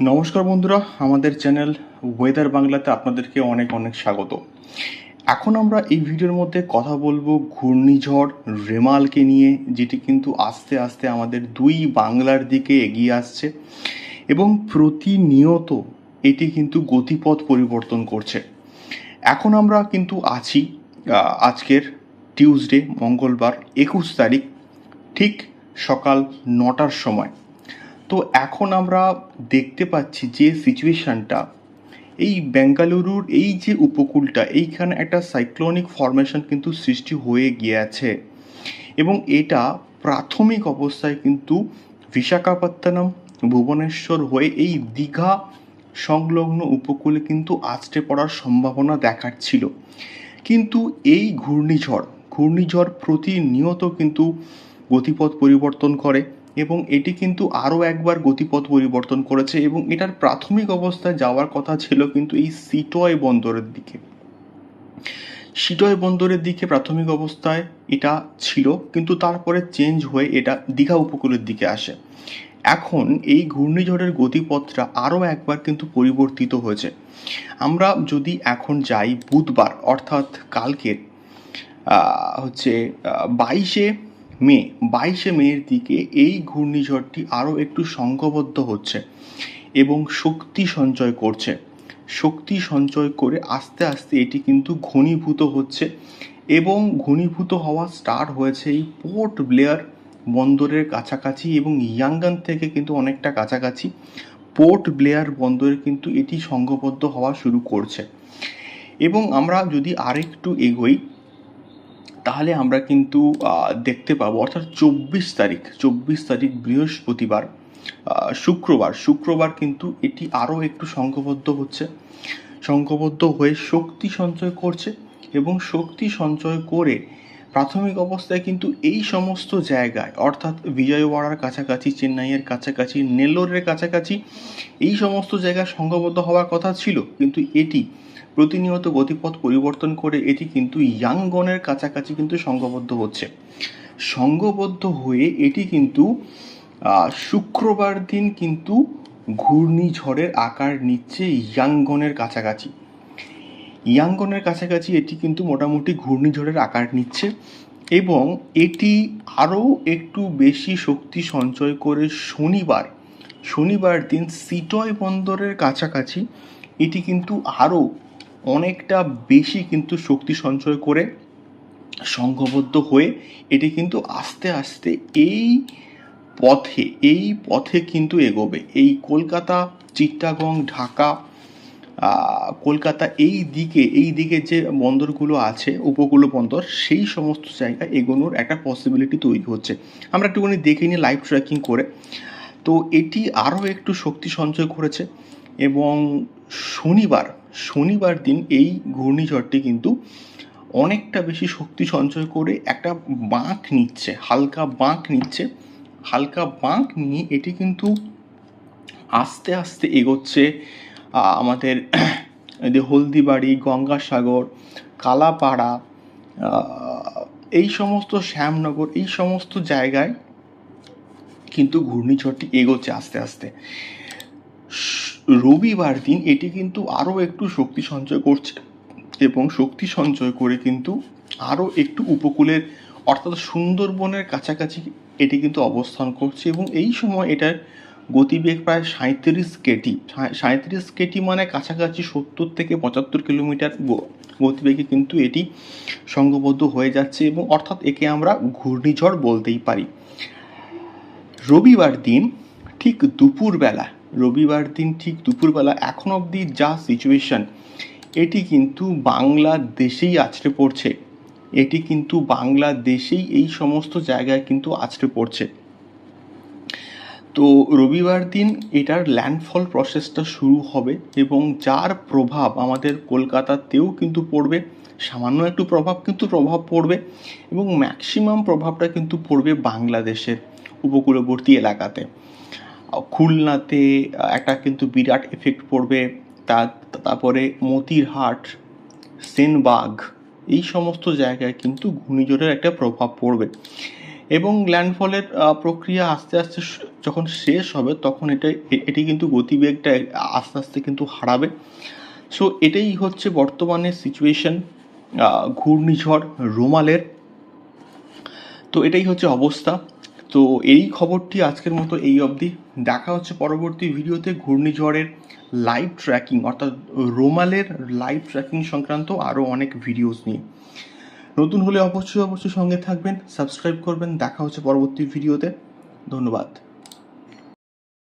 নমস্কার বন্ধুরা, আমাদের চ্যানেল ওয়েদার বাংলাতে আপনাদেরকে অনেক অনেক স্বাগত। এখন আমরা এই ভিডিওর মধ্যে কথা বলব ঘূর্ণিঝড় রেমালকে নিয়ে, যেটি কিন্তু আস্তে আস্তে আমাদের দুই বাংলার দিকে এগিয়ে আসছে এবং প্রতিনিয়ত এটি কিন্তু গতিপথ পরিবর্তন করছে। এখন আমরা কিন্তু আছি আজকের টিউসডে মঙ্গলবার, একুশ তারিখ, ঠিক সকাল নটার সময়। তো এখন আমরা দেখতে পাচ্ছি যে সিচুয়েশনটা এই বেঙ্গালুরুর এই যে উপকূলটা, এইখানে একটা সাইক্লোনিক ফরমেশন কিন্তু সৃষ্টি হয়ে গিয়েছে। এবং এটা প্রাথমিক অবস্থায় কিন্তু বিশাখাপত্তনম, ভুবনেশ্বর হয়ে এই দীঘা সংলগ্ন উপকূলে কিন্তু আছড়ে পড়ার সম্ভাবনা দেখাচ্ছিল। কিন্তু এই ঘূর্ণিঝড় ঘূর্ণিঝড় প্রতিনিয়ত কিন্তু গতিপথ পরিবর্তন করে। এবং এটি কিন্তু আরও একবার গতিপথ পরিবর্তন করেছে এবং এটার প্রাথমিক অবস্থায় যাওয়ার কথা ছিল কিন্তু এই সিটয় বন্দরের দিকে। সিটয় বন্দরের দিকে প্রাথমিক অবস্থায় এটা ছিল, কিন্তু তারপরে চেঞ্জ হয়ে এটা দীঘা উপকূলের দিকে আসে। এখন এই ঘূর্ণিঝড়ের গতিপথটা আরও একবার কিন্তু পরিবর্তিত হয়েছে। আমরা যদি এখন যাই বুধবার, অর্থাৎ কালকের হচ্ছে বাইশে মে, বাইশে মের দিকে এই ঘূর্ণিঝড়টি আরও একটু সংঘবদ্ধ হচ্ছে এবং শক্তি সঞ্চয় করছে। শক্তি সঞ্চয় করে আস্তে আস্তে এটি কিন্তু ঘনীভূত হচ্ছে এবং ঘনীভূত হওয়া স্টার্ট হয়েছে এই পোর্ট ব্লেয়ার বন্দরের কাছাকাছি এবং ইয়াঙ্গান থেকে কিন্তু অনেকটা কাছাকাছি। পোর্ট ব্লেয়ার বন্দরে কিন্তু এটি সংঘবদ্ধ হওয়া শুরু করছে। এবং আমরা যদি আরেকটু এগোই তাহলে আমরা কিন্তু দেখতে পাবো, অর্থাৎ চব্বিশ তারিখ চব্বিশ তারিখ বৃহস্পতিবার শুক্রবার। শুক্রবার কিন্তু এটি আরও একটু সংঘবদ্ধ হচ্ছে। সংঘবদ্ধ হয়ে শক্তি সঞ্চয় করছে এবং শক্তি সঞ্চয় করে প্রাথমিক অবস্থায় কিন্তু এই সমস্ত জায়গায়, অর্থাৎ বিজয়ওয়াড়ার কাছাকাছি, চেন্নাইয়ের কাছাকাছি, নেল্লোরের কাছাকাছি, এই সমস্ত জায়গায় সংঘবদ্ধ হওয়ার কথা ছিল। কিন্তু এটি প্রতিনিয়ত গতিপথ পরিবর্তন করে এটি কিন্তু ইয়াংগনের কাছাকাছি কিন্তু সংঘবদ্ধ হচ্ছে। সংঘবদ্ধ হয়ে এটি কিন্তু শুক্রবার দিন কিন্তু ঘূর্ণিঝড়ের আকার নিচ্ছে ইয়াঙ্গনের কাছাকাছি। ইয়াঙ্গনের কাছাকাছি এটি কিন্তু মোটামুটি ঘূর্ণিঝড়ের আকার নিচ্ছে এবং এটি আরও একটু বেশি শক্তি সঞ্চয় করে শনিবার শনিবার দিন সিটয় বন্দরের কাছাকাছি এটি কিন্তু আরও অনেকটা বেশি কিন্তু শক্তি সঞ্চয় করে সংঘবদ্ধ হয়ে এটি কিন্তু আস্তে আস্তে এই পথে এই পথে কিন্তু এগোবে। এই কলকাতা চিত্তাগং ঢাকা কলকাতা এই দিকে এই দিকে যে বন্দরগুলো আছে, উপকূল বন্দর, সেই সমস্ত জায়গায় এগোনোর একটা পসিবিলিটি তৈরি হচ্ছে। আমরা একটুখানি দেখে নিই লাইভ ট্র্যাকিং করে। তো এটি আরও একটু শক্তি সঞ্চয় করেছে। এবং শনিবার শনিবার দিন এই ঘূর্ণিঝড়টি কিন্তু অনেকটা বেশি শক্তি সঞ্চয় করে একটা বাঁক নিচ্ছে, হালকা বাঁক নিচ্ছে। হালকা বাঁক নিয়ে এটি কিন্তু আস্তে আস্তে এগোচ্ছে আমাদের যে হলদিবাড়ি, গঙ্গাসাগর, কালাপাড়া এই সমস্ত শ্যামনগর, এই সমস্ত জায়গায় কিন্তু ঘূর্ণিঝড়টি এগোচ্ছে আস্তে আস্তে। রবিবার দিন এটি কিন্তু আরও একটু শক্তি সঞ্চয় করছে এবং শক্তি সঞ্চয় করে কিন্তু আরও একটু উপকূলের, অর্থাৎ সুন্দরবনের কাছাকাছি এটি কিন্তু অবস্থান করছে এবং এই সময় এটার গতিবেগ প্রায় সাঁত্রিশ কেটি সাঁত্রিশ কেটি মানে কাছাকাছি সত্তর থেকে পঁচাত্তর কিলোমিটার গতিবেগে কিন্তু এটি সংঘবদ্ধ হয়ে যাচ্ছে এবং অর্থাৎ একে আমরা ঘূর্ণিঝড় বলতেই পারি। রবিবার দিন ঠিক দুপুরবেলা রবিবার দিন ঠিক দুপুরবেলা এখন অবধি যা সিচুয়েশন এটি কিন্তু বাংলাদেশেই আছড়ে পড়ছে। এটি কিন্তু বাংলাদেশেই এই সমস্ত জায়গায় কিন্তু আছড়ে পড়ছে। তো রবিবার দিন এটার ল্যান্ডফল প্রসেসটা শুরু হবে এবং যার প্রভাব আমাদের কলকাতাতেও কিন্তু পড়বে, সামান্য একটু প্রভাব কিন্তু প্রভাব পড়বে এবং ম্যাক্সিমাম প্রভাবটা কিন্তু পড়বে বাংলাদেশের উপকূলবর্তী এলাকাতে। খুলনাতে একটা কিন্তু বিরাট এফেক্ট পড়বে। তা, তারপরে মতিরহাট, সেনবাগ, এই সমস্ত জায়গায় কিন্তু ঘূর্ণিঝড়ের একটা প্রভাব পড়বে। এবং ল্যান্ডফলের প্রক্রিয়া আস্তে আস্তে যখন শেষ হবে, তখন এটা এটি কিন্তু গতিবেগটা আস্তে আস্তে কিন্তু হারাবে। সো এটাই হচ্ছে বর্তমানে সিচুয়েশন ঘূর্ণিঝড়, রোমালের। তো এটাই হচ্ছে অবস্থা। তো এই খবরটি আজকের মতো এই অবধি। দেখা হচ্ছে পরবর্তী ভিডিওতে ঘূর্ণিঝড়ের লাইভ ট্র্যাকিং অর্থাৎ রোমালের লাইভ ট্র্যাকিং সংক্রান্ত আরও অনেক ভিডিওস নিয়ে। নতুন হলে অবশ্যই অবশ্যই সঙ্গে থাকবেন সাবস্ক্রাইব করবেন। দেখা হচ্ছে পরবর্তী ভিডিওতে। ধন্যবাদ।